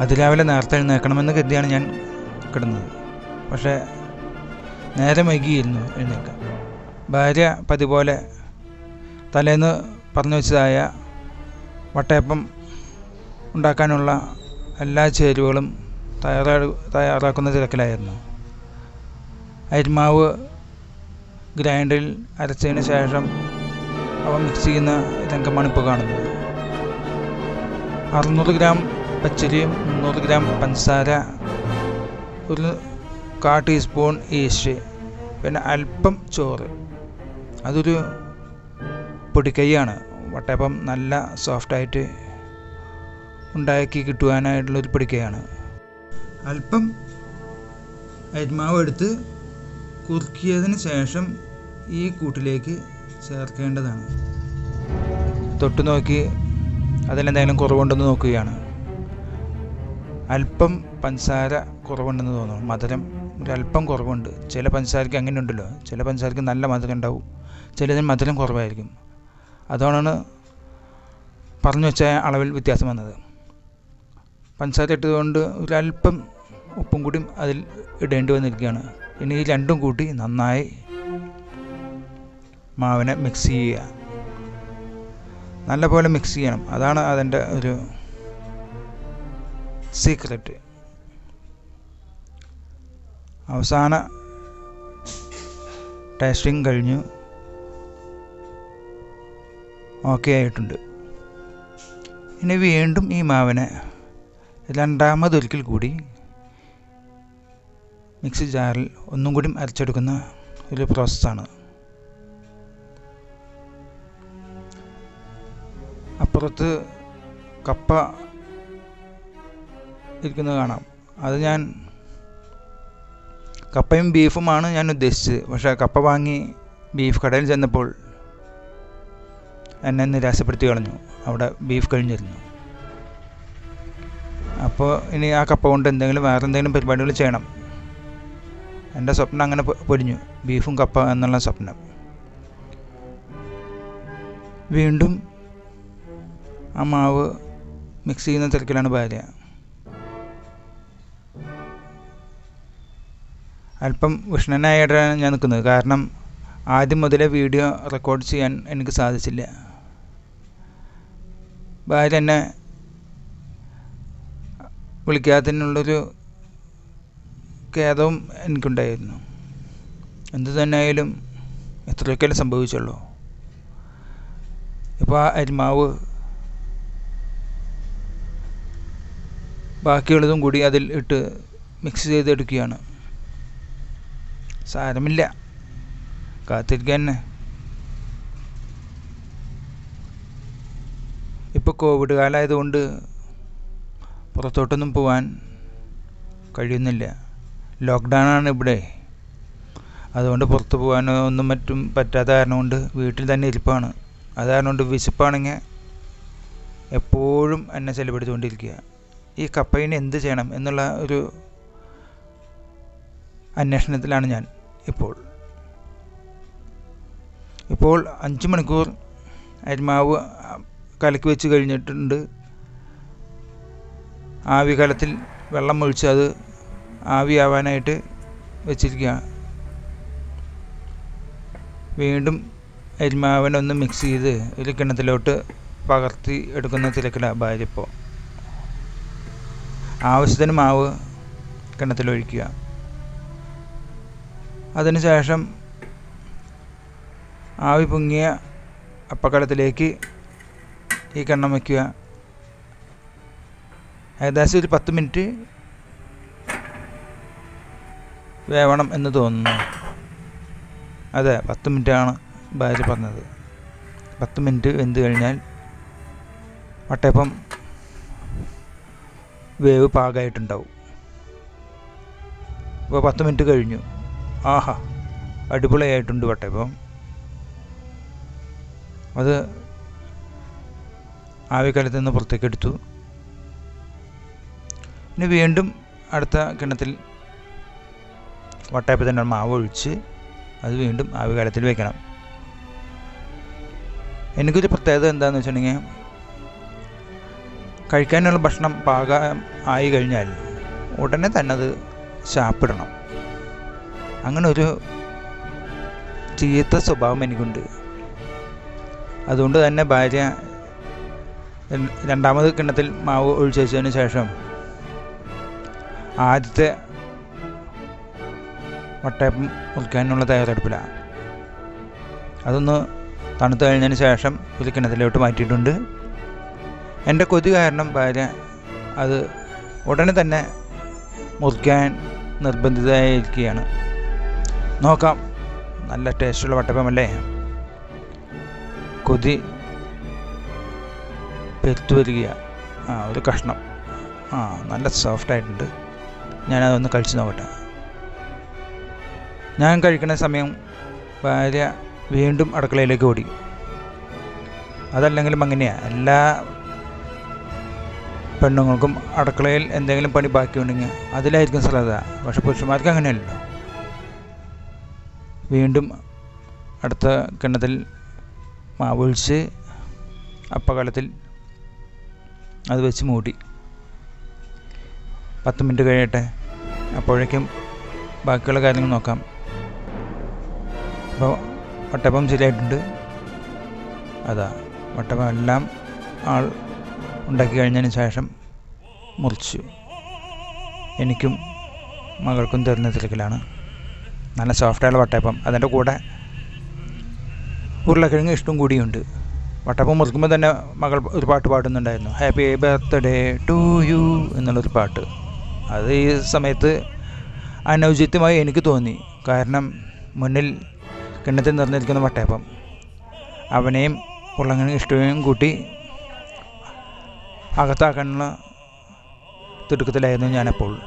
അതിരാവിലെ നേരത്തെ എഴുന്നേൽക്കണമെന്ന് കരുതിയാണ് ഞാൻ കിടന്നത്. പക്ഷേ നേരെ വൈകിയിരുന്നു എഴുന്നേൽക്കാൻ. ഭാര്യ പതിപോലെ തലേന്ന് പറഞ്ഞു വെച്ചതായ വട്ടയപ്പം ഉണ്ടാക്കാനുള്ള എല്ലാ ചേരുവകളും തയ്യാറാ തയ്യാറാക്കുന്ന തിരക്കിലായിരുന്നു. അരിമാവ് ഗ്രൈൻഡറിൽ അരച്ചതിന് ശേഷം അവ മിക്സ് ചെയ്യുന്ന രംഗമാണ് ഇപ്പോൾ കാണുന്നത്. അറുന്നൂറ് ഗ്രാം പച്ചരിയും മുന്നൂറ് ഗ്രാം പഞ്ചസാര ഒരു കാ ടീസ്പൂൺ ഈസ്റ്റ് പിന്നെ അല്പം ചോറ്. അതൊരു പൊടിക്കൈയാണ് വട്ടയപ്പം നല്ല സോഫ്റ്റായിട്ട് ഉണ്ടാക്കി കിട്ടുവാനായിട്ടുള്ളൊരു പൊടിക്കൈയാണ് അല്പം അരിമാവ് എടുത്ത് കുറുക്കിയതിന് ശേഷം ഈ കൂട്ടിലേക്ക് ചേർക്കേണ്ടതാണ്. തൊട്ട് നോക്കി അതിലെന്തെങ്കിലും കുറവുണ്ടെന്ന് നോക്കുകയാണ്. അല്പം പഞ്ചസാര കുറവുണ്ടെന്ന് തോന്നുന്നു. മധുരം ഒരല്പം കുറവുണ്ട്. ചില പഞ്ചസാരയ്ക്ക് അങ്ങനെ ഉണ്ടല്ലോ ചില പഞ്ചസാരയ്ക്ക് നല്ല മധുരം ഉണ്ടാവും. ചിലതിന് മധുരം കുറവായിരിക്കും. അതുകൊണ്ടാണ് പറഞ്ഞു വെച്ച അളവിൽ വ്യത്യാസം വന്നത്. പഞ്ചസാര ഇട്ടതുകൊണ്ട് ഒരല്പം ഉപ്പും കൂടി അതിൽ ഇടേണ്ടി വന്നിരിക്കുകയാണ്. ഇനി ഈ രണ്ടും കൂട്ടി നന്നായി മാവിനെ മിക്സ് ചെയ്യുക. നല്ലപോലെ മിക്സ് ചെയ്യണം. അതാണ് അതിന്റെ ഒരു സീക്രട്ട്. അവസാന ടേസ്റ്റിംഗ് കഴിഞ്ഞു. ഓക്കെ ആയിട്ടുണ്ട്. ഇനി വീണ്ടും ഈ മാവിനെ രണ്ടാമതൊരിക്കൽ കൂടി മിക്സി ജാറിൽ ഒന്നും കൂടി അരച്ചെടുക്കുന്ന ഒരു പ്രോസസ്സാണ്. അപ്പുറത്ത് കപ്പ ഇരിക്കുന്നത് കാണാം. അത് ഞാൻ കപ്പയും ബീഫുമാണ് ഞാൻ ഉദ്ദേശിച്ചത്. പക്ഷേ കപ്പ വാങ്ങി ബീഫ് കടയിൽ ചെന്നപ്പോൾ എന്നെ നിരാശപ്പെടുത്തി കളഞ്ഞു. അവിടെ ബീഫ് കഴിഞ്ഞിരുന്നു. അപ്പോൾ ഇനി ആ കപ്പ കൊണ്ട് എന്തെങ്കിലും വേറെ എന്തെങ്കിലും പരിപാടികൾ ചെയ്യണം. എന്റെ സ്വപ്നം അങ്ങനെ പൊരിഞ്ഞു. ബീഫും കപ്പ എന്നുള്ള സ്വപ്നം. വീണ്ടും ആ മാവ് മിക്സ് ചെയ്യുന്ന തിരക്കിലാണ് ഭാര്യ. അല്പം ഉഷ്ണനായിട്ടാണ് ഞാൻ നിൽക്കുന്നത്. കാരണം ആദ്യം മുതലേ വീഡിയോ റെക്കോർഡ് ചെയ്യാൻ എനിക്ക് സാധിച്ചില്ല. ഭാര്യ എന്നെ വിളിക്കാത്തതിനുള്ളൊരു ഖേദവും എനിക്കുണ്ടായിരുന്നു. എന്തു തന്നെയായാലും എത്രയൊക്കെയല്ലേ സംഭവിച്ചുള്ളൂ. ഇപ്പോൾ ആ അരിമാവ് ബാക്കിയുള്ളതും കൂടി അതിൽ ഇട്ട് മിക്സ് ചെയ്തെടുക്കുകയാണ്. സാരമില്ല കാത്തിരിക്ക തന്നെ ഇപ്പോൾ കോവിഡ് കാലമായതുകൊണ്ട് പുറത്തോട്ടൊന്നും പോകാൻ കഴിയുന്നില്ല. ലോക്ക്ഡൗൺ ആണ് ഇവിടെ. അതുകൊണ്ട് പുറത്ത് പോകാനോ ഒന്നും മറ്റും പറ്റാത്ത കാരണം കൊണ്ട് വീട്ടിൽ തന്നെ ഇരിപ്പാണ്. അത് കാരണം കൊണ്ട് വിശപ്പാണെങ്കിൽ എപ്പോഴും എന്നെ ചെലപ്പെടുത്തിക്കൊണ്ടിരിക്കുക ഈ കപ്പയിന് എന്ത് ചെയ്യണം എന്നുള്ള ഒരു അന്വേഷണത്തിലാണ് ഞാൻ. ഇപ്പോൾ. ഇപ്പോൾ അഞ്ച് മണിക്കൂർ അരിമാവ് കലക്കി വെച്ച് കഴിഞ്ഞിട്ടുണ്ട്. ആവി കലത്തിൽ വെള്ളം ഒഴിച്ച് അത് ആവിയാവാനായിട്ട് വെച്ചിരിക്കുക വീണ്ടും അരിമാവിനൊന്ന് മിക്സ് ചെയ്ത് ഒരു കിണത്തിലോട്ട് പകർത്തി എടുക്കുന്ന തിരക്കിലാണ് ഭാര്യ ഇപ്പോൾ. ആവശ്യത്തിന് മാവ് കിണ്ണത്തിലൊഴിക്കുക അതിനുശേഷം ആവി പൊങ്ങിയ അപ്പക്കടത്തിലേക്ക് ഈ കണ്ണം വയ്ക്കുക. ഏകദേശം ഒരു പത്ത് മിനിറ്റ് വേവണം എന്ന് തോന്നുന്നു. അതെ പത്ത് മിനിറ്റാണ് ഭാര്യ പറഞ്ഞത്. പത്ത് മിനിറ്റ് വെന്ത് കഴിഞ്ഞാൽ വട്ടയപ്പം വേവ് പാകമായിട്ടുണ്ടാവും. ഇപ്പോൾ പത്ത് മിനിറ്റ് കഴിഞ്ഞു. ആഹാ അടിപൊളിയായിട്ടുണ്ട് വട്ടയപ്പം അത് ആവിക്കാലത്ത് നിന്ന് പുറത്തേക്ക് എടുത്തു. ഇനി വീണ്ടും അടുത്ത കിണ്ണത്തിൽ തന്നെ മാവ് ഒഴിച്ച് അത് വീണ്ടും ആവികാലത്തിൽ വെക്കണം. എനിക്കൊരു പ്രത്യേകത എന്താണെന്ന് വെച്ചിട്ടുണ്ടെങ്കിൽ കഴിക്കാനുള്ള ഭക്ഷണം പാകം ആയി കഴിഞ്ഞാൽ ഉടനെ തന്നെ അത് ശാപ്പിടണം അങ്ങനെ ഒരു ചീത്ത സ്വഭാവം എനിക്കുണ്ട്. അതുകൊണ്ട് തന്നെ ഭാര്യ രണ്ടാമത് കിണ്ണത്തിൽ മാവ് ഒഴിച്ചു ശേഷം ആദ്യത്തെ വട്ടയപ്പം മുറിക്കാനുള്ള തയ്യാറെടുപ്പിലാണ് അതൊന്ന് തണുത്തു കഴിഞ്ഞതിന് ശേഷം ഒരു കിണറ്റിലോട്ട് മാറ്റിയിട്ടുണ്ട്. എന്റെ കൊതി കാരണം ഭാര്യ അത് ഉടനെ തന്നെ മുറിക്കാൻ നിർബന്ധിതയായിരിക്കുകയാണ്. നോക്കാം. നല്ല ടേസ്റ്റുള്ള വട്ടപ്പമല്ലേ? കൊതി പെരുത്തു വരിക ആ ഒരു കഷ്ണം. ആ നല്ല സോഫ്റ്റ് ആയിട്ടുണ്ട്. ഞാനതൊന്ന് കഴിച്ച് നോക്കട്ടെ. ഞാൻ കഴിക്കുന്ന സമയം ഭാര്യ വീണ്ടും അടുക്കളയിലേക്ക് ഓടി. അതല്ലെങ്കിലും അങ്ങനെയാണ് എല്ലാ പെണ്ണുങ്ങൾക്കും അടുക്കളയിൽ എന്തെങ്കിലും പണി ബാക്കിയുണ്ടെങ്കിൽ അതിലായിരിക്കും ശ്രദ്ധ പക്ഷെ പുരുഷന്മാർക്ക് അങ്ങനെയല്ലല്ലോ. വീണ്ടും അടുത്ത കിണ്ണത്തിൽ മാവൊഴിച്ച് അപ്പകലത്തിൽ അത് വെച്ച് മൂടി. പത്ത് മിനിറ്റ് കഴിയട്ടെ. അപ്പോഴേക്കും ബാക്കിയുള്ള കാര്യങ്ങൾ നോക്കാം. അപ്പോൾ വട്ടപ്പം ശരിയായിട്ടുണ്ട്. അതാ വട്ടപ്പം എല്ലാം ആൾ ഉണ്ടാക്കി കഴിഞ്ഞതിന് ശേഷം മുറിച്ചു. എനിക്കും മകൾക്കും തരുന്ന തിരക്കിലാണ്. നല്ല സോഫ്റ്റായുള്ള വട്ടയപ്പം. അതിന്റെ കൂടെ ഉരുളക്കിഴങ്ങ് ഇഷ്ടം കൂടിയുണ്ട്. വട്ടപ്പം മുറിക്കുമ്പോൾ തന്നെ മകൾ ഒരു പാട്ട് പാടുന്നുണ്ടായിരുന്നു. ഹാപ്പി ബർത്ത്ഡേ ടു യു എന്നുള്ളൊരു പാട്ട്. അത് ഈ സമയത്ത് അനൗചിത്യമായി എനിക്ക് തോന്നി. കാരണം മുന്നിൽ കിണ്ണത്തിൽ നിറഞ്ഞിരിക്കുന്ന വട്ടയപ്പം. അവനെയും ഉള്ളങ്ങനെ ഇഷ്ടവും കൂട്ടി അകത്താക്കാനുള്ള തിടുക്കത്തിലായിരുന്നു ഞാനപ്പോൾ.